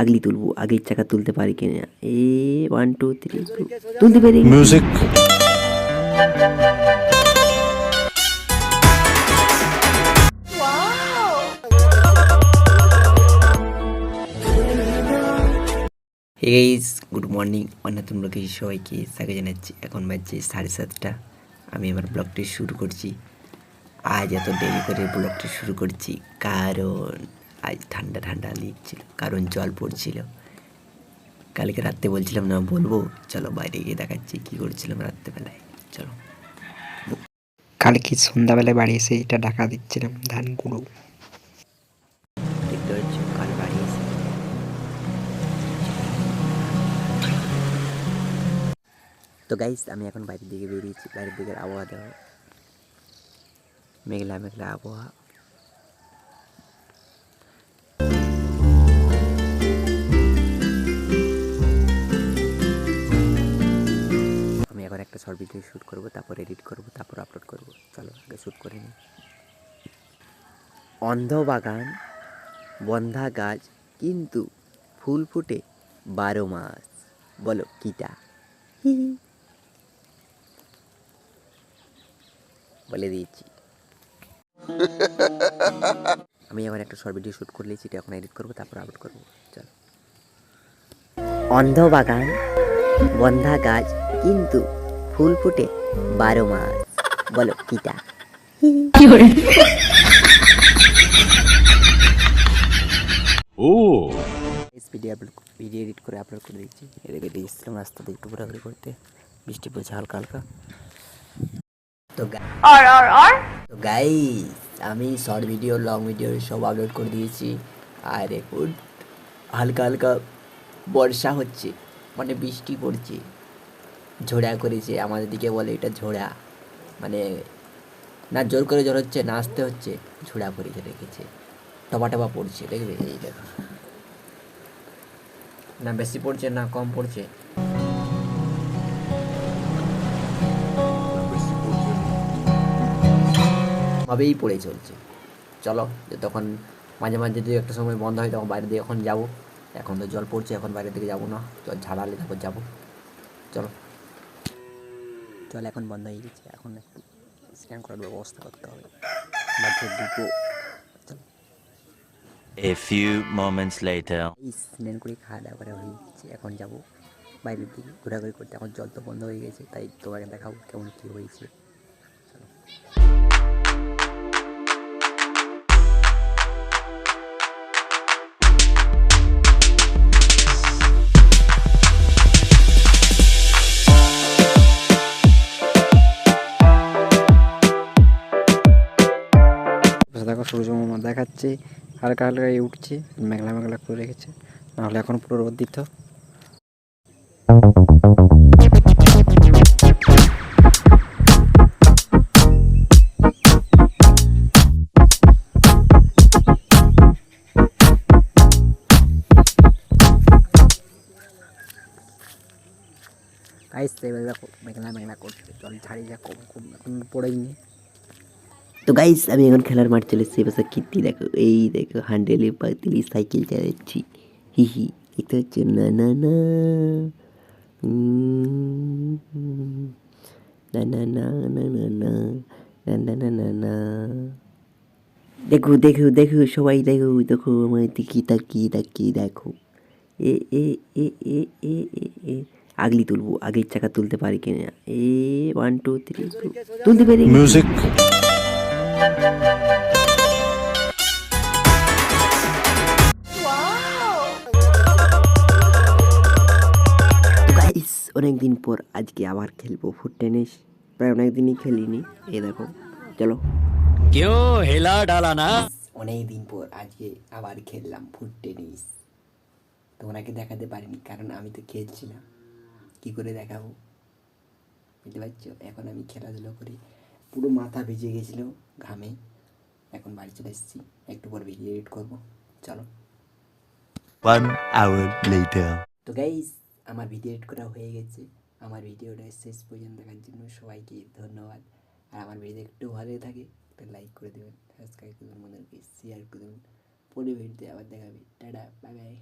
আগলি তুলবো আগের চাকা তুলতে পারি কিনা? এ ওয়ান টু থ্রি তুলতে পারি. হে গাইস গুড মর্নিং অন্যতম লোকে সবাইকে স্বাগত জানাচ্ছি। এখন বাজছে সাড়ে সাতটা। আমি আমার ব্লগটি শুরু করছি। আজ এত দেরি করে ব্লগটি শুরু করছি কারণ আজ ঠান্ডা ঠান্ডা লিখছিল কারণ জল পড়ছিল। কালকে রাত্রে বলছিলাম না বলব। চলো বাইরে গিয়ে দেখাচ্ছি কী করছিলাম রাত্রেবেলায়। চলো। কালকে সন্ধ্যাবেলায় বাড়ি এসে এটা ঢাকা দিচ্ছিলাম ধান গুঁড়ো দেখতে পাচ্ছ কাল বাড়ি এসে। তো গাইস আমি এখন বাইরের দিকে বেরিয়েছি। বাইরের দিকের আবহাওয়া দেওয়া মেঘলা মেঘলা আবহাওয়া। শর্ট ভিডিও শ্যুট করব, তারপর এডিট করব, তারপর আপলোড করব। চলো, আগে শ্যুট করে নিই। অন্ধ বাগান বন্ধা গাছ, কিন্তু ফুল ফুটে বারো মাস। বলো, কিটা? বলে দিয়েছি। আমি এখন একটা শর্ট ভিডিও শ্যুট করে নিয়েছি এখন এডিট করব, তারপর আপলোড করব। চলো। অন্ধ বাগান বন্ধা গাছ, কিন্তু ফুল ফুটে বারো মাস। বলো কিটা. ইস ভিডিও আপলোড ভিডিও এডিট করে আপলোড করে দিচ্ছি। এদিকে দিয়ে রাস্তাতে একটু ঘোরাঘুরি করতে। বৃষ্টি পড়ছে হালকা হালকা। তো গা- তো গাইস আমি শর্ট ভিডিও লং ভিডিও সব আপলোড করে দিয়েছি। আর এখন হালকা হালকা বর্ষা হচ্ছে মানে বৃষ্টি পড়ছে। ঝোড়া করেছে আমাদের দিকে বলে এটা ঝোড়া। মানে না জোর করে জোর হচ্ছে, না আসতে হচ্ছে, ঝোড়া করেছে রেখেছে টপা টপা পড়ছে, দেখবে? এই দেখো। না বেশি পড়ছে, না কম পড়ছে। ভাবেই পড়ে চলছে। চলো তখন মাঝে মাঝে যদি একটা সময় বন্ধ হয়, তখন বাইরে দিয়ে এখন যাব। এখন তো জল পড়ছে, এখন বাইরের দিকে যাব না। জল ঝাড়ালে তারপর যাব। চলো। জল এখন বন্ধ হয়ে গেছে। এখন একটু স্ক্যান করার ব্যবস্থা করতে হবে। বাচ্চা দুটো A few moments later. স্নান করে খাওয়া দাওয়া করা হয়ে গেছে। এখন যাব বাইরের দিকে। ঘোরাঘুরি করতে। এখন জল তো বন্ধ হয়ে গেছে তাই তোমাকে দেখাবো কেমন কী হয়েছে। চলো। সূর্য মামা দেখাচ্ছে, হালকা হালকা উঠছে, মেঘলা মেঘলা করে রেখেছে। নাহলে এখন পুরো রোদ দিত। গাইস এবার দেখো, মেঘলা মেঘলা করছে। জল ঝাড়ি যা কম কম, এখন পড়েইনি তো গাইস আমি এখন খেলার মাঠ চলে এসেছি এবার কীর্তি দেখো এই দেখো হান্ডেলে পাতিলি সাইকেল চালাচ্ছি হি হি দেখতে হচ্ছে না না না না না না না না না না না না না না দেখো দেখো দেখো সবাই দেখো দেখো আমার দিকে তাকিয়ে তাকিয়ে দেখো এ এ এ এ এ এ এ আগলি তুলবো আগের চাকা তুলতে পারি কিনা এ ওয়ান টু থ্রি তুলতে পারি Music. অনেকদিন পর আজকে আবার খেলব ফুট টেনিস। প্রায় অনেকদিনই খেলিনি। এই দেখো চলো। কেউ হেলা ডালা না? অনেকদিন পর আজকে আবার খেললাম ফুট টেনিস। তোমাকে দেখাতে পারিনি কারণ আমি তো খেলছি না কী করে দেখাবো? বুঝতে পারছ? এখন আমি খেলাধুলো করি। পুরো মাথা ভিজে গেছিল ঘামে। এখন বাড়ি চলে এসেছি একটু পর ভিডিও এডিট করব। চলো. তো গাইস আমার ভিডিও এডিট করা হয়ে গেছে। আমার ভিডিওটা শেষ পর্যন্ত দেখার জন্য সবাইকে ধন্যবাদ। আর আমার ভিডিও একটু ভালো থাকে একটা লাইক করে দেবেন সাবস্ক্রাইব করে দেবেন মনে শেয়ার করে দেবেন। পরে ভিডিওতে আবার দেখাবে। Tata bye bye